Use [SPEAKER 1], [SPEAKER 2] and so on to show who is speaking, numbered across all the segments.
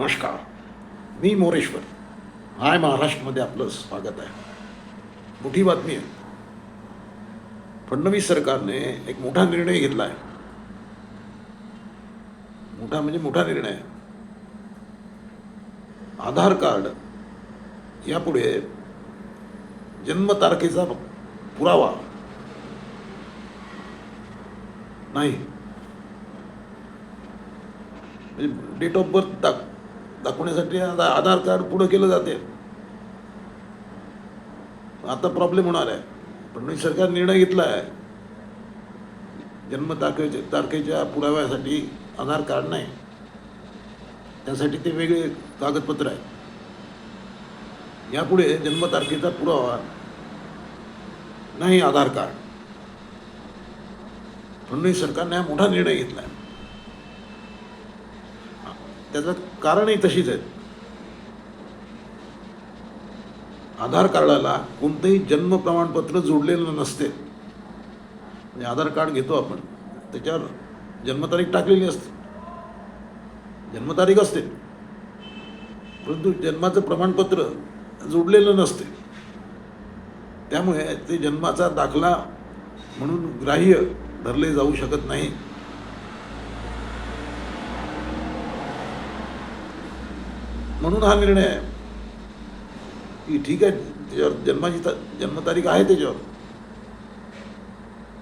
[SPEAKER 1] नमस्कार. मी मोरेश्वर. हाय महाराष्ट्रमध्ये आपलं स्वागत आहे. मोठी बातमी आहे. फडणवीस सरकारने एक मोठा निर्णय घेतला आहे. मोठा म्हणजे मोठा निर्णय. आधार कार्ड यापुढे जन्मतारखेचा पुरावा नाही. म्हणजे डेट ऑफ बर्थ दाख दाखवण्यासाठी आता आधार कार्ड पुढं केलं जाते. आता प्रॉब्लेम होणार आहे. फडणवीस सरकार निर्णय घेतला आहे. जन्मतारखेच्या तारखेच्या पुराव्यासाठी आधार कार्ड नाही. त्यासाठी ते वेगळे कागदपत्र आहे. यापुढे जन्मतारखेचा पुरावा नाही आधार कार्ड. फडणवीस सरकारने हा मोठा निर्णय घेतला आहे. त्याचं कारणही तशीच आहेत. आधार कार्डाला कोणतंही जन्म प्रमाणपत्र जोडलेलं नसते. म्हणजे आधार कार्ड घेतो आपण त्याच्यावर जन्मतारीख टाकलेली असते. जन्मतारीख असते. परंतु जन्माचं प्रमाणपत्र जोडलेलं नसते. त्यामुळे ते जन्माचा दाखला म्हणून ग्राह्य धरले जाऊ शकत नाही. म्हणून हा निर्णय आहे. की ठीक आहे त्याच्यावर जन्माची जन्मतारीख आहे त्याच्यावर.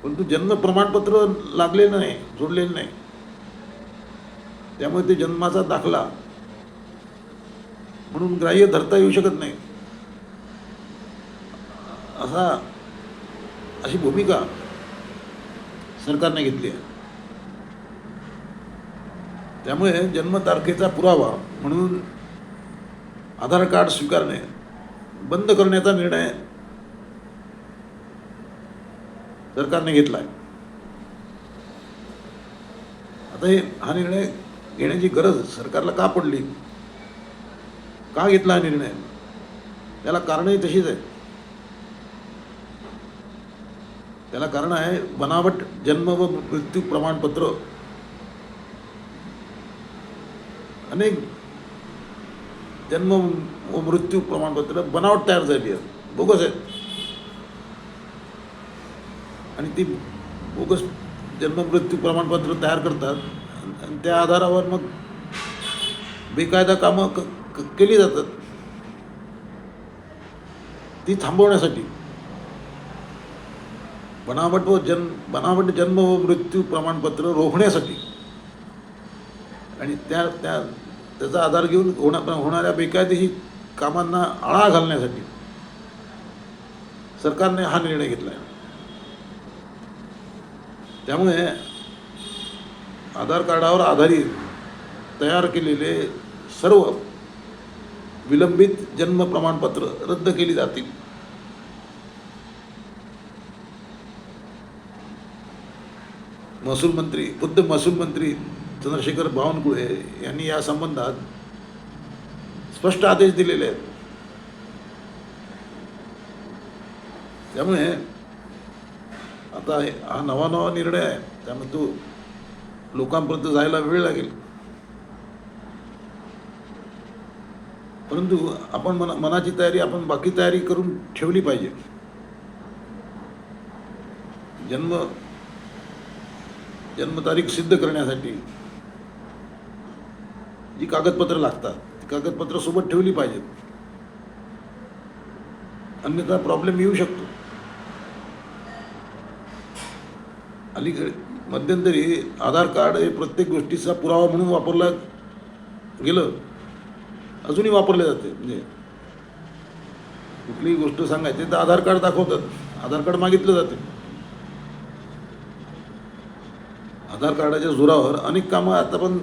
[SPEAKER 1] परंतु जन्म प्रमाणपत्र लागलेलं नाही जोडलेलं नाही. त्यामुळे ते जन्माचा दाखला. म्हणून ग्राह्य धरता येऊ शकत नाही. असा अशी भूमिका सरकारने घेतली आहे. त्यामुळे जन्मतारखेचा पुरावा म्हणून आधार कार्ड स्वीकारणे बंद करण्याचा निर्णय सरकारने घेतला आहे आता हे हा निर्णय घेण्याची गरज सरकारला का पडली? का घेतला हा निर्णय? त्याला कारणही तशीच आहे. त्याला कारण आहे बनावट जन्म व मृत्यू प्रमाणपत्र. अनेक जन्म व मृत्यू प्रमाणपत्र बनावट तयार झाली आहे. बोगस आहेत. आणि ती बोगस जन्म मृत्यू प्रमाणपत्र तयार करतात. आणि त्या आधारावर मग बेकायदा कामं क क- केली जातात. ती थांबवण्यासाठी. बनावट व जन्म बनावट जन्म व मृत्यू प्रमाणपत्र रोखण्यासाठी. आणि त्या त्या त्याचा आधार घेऊन होणा होणाऱ्या बेकायदेशीर कामांना आळा घालण्यासाठी सरकारने हा निर्णय घेतला आहे त्यामुळे आधार कार्डावर आधारित तयार केलेले सर्व विलंबित जन्म प्रमाणपत्र रद्द केली जातील. महसूल मंत्री खुद्द महसूल मंत्री चंद्रशेखर बावनकुळे यांनी या संबंधात स्पष्ट आदेश दिलेले आहेत. त्यामुळे आता हा नवा नवा निर्णय आहे. त्यामुळे तो लोकांपर्यंत जायला वेळ लागेल. परंतु आपण मना मनाची तयारी आपण बाकी तयारी करून ठेवली पाहिजे. जन्म जन्मतारीख सिद्ध करण्यासाठी जी कागदपत्र लागतात ती कागदपत्र सोबत ठेवली पाहिजेत. अन्यथा प्रॉब्लेम येऊ शकतो. अलीकडे मध्यंतरी आधार कार्ड हे प्रत्येक गोष्टीचा पुरावा म्हणून वापरला गेलं. अजूनही वापरले जाते. म्हणजे कुठलीही गोष्ट सांगायची तर आधार कार्ड दाखवतात. आधार कार्ड मागितलं जाते. आधार कार्डाच्या जोरावर अनेक कामं आता पण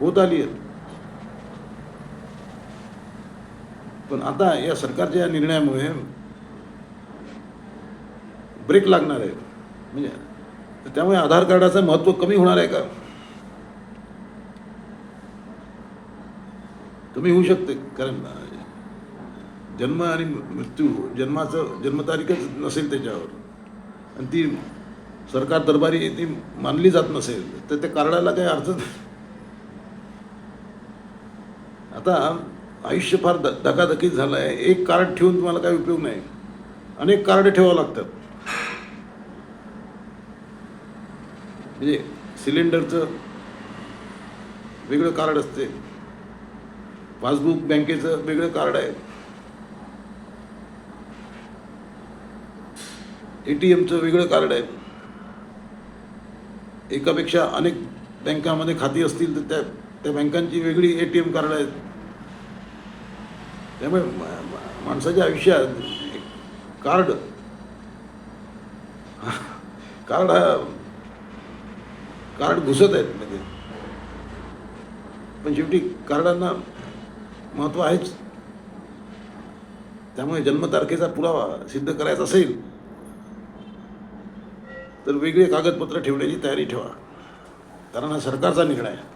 [SPEAKER 1] होत आली आहेत. पण आता या सरकारच्या या निर्णयामुळे ब्रेक लागणार आहे. म्हणजे त्यामुळे आधार कार्डाचं महत्त्व कमी होणार आहे का? कमी होऊ शकते कारण जन्म आणि मृत्यू जन्माचं जन्मतारीखच नसेल त्याच्यावर. आणि ती सरकार दरबारी ती मानली जात नसेल तर त्या कार्डाला काही अर्थ आता आयुष्य फार द धकाधकीत झालं आहे एक कार्ड ठेवून तुम्हाला काही उपयोग नाही. अनेक कार्ड ठेवावं लागतात. म्हणजे सिलेंडरचं वेगळं कार्ड असते. पासबुक बँकेचं वेगळं कार्ड आहे. ए टी एमचं वेगळं कार्ड आहे. एकापेक्षा अनेक बँकामध्ये खाती असतील तर त्या त्या बँकांची वेगळी ए टी एम कार्ड आहेत. त्यामुळे माणसाच्या आयुष्यात कार्ड कार्ड हा कार्ड घुसत आहेत म्हणजे. पण शेवटी कार्डांना महत्त्व आहेच. त्यामुळे जन्मतारखेचा पुरावा सिद्ध करायचा असेल तर वेगळे कागदपत्र ठेवण्याची तयारी ठेवा. कारण हा सरकारचा निर्णय आहे.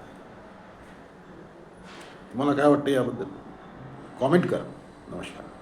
[SPEAKER 1] तुम्हाला काय वाटतं याबद्दल? कॉमेंट करा. नमस्कार.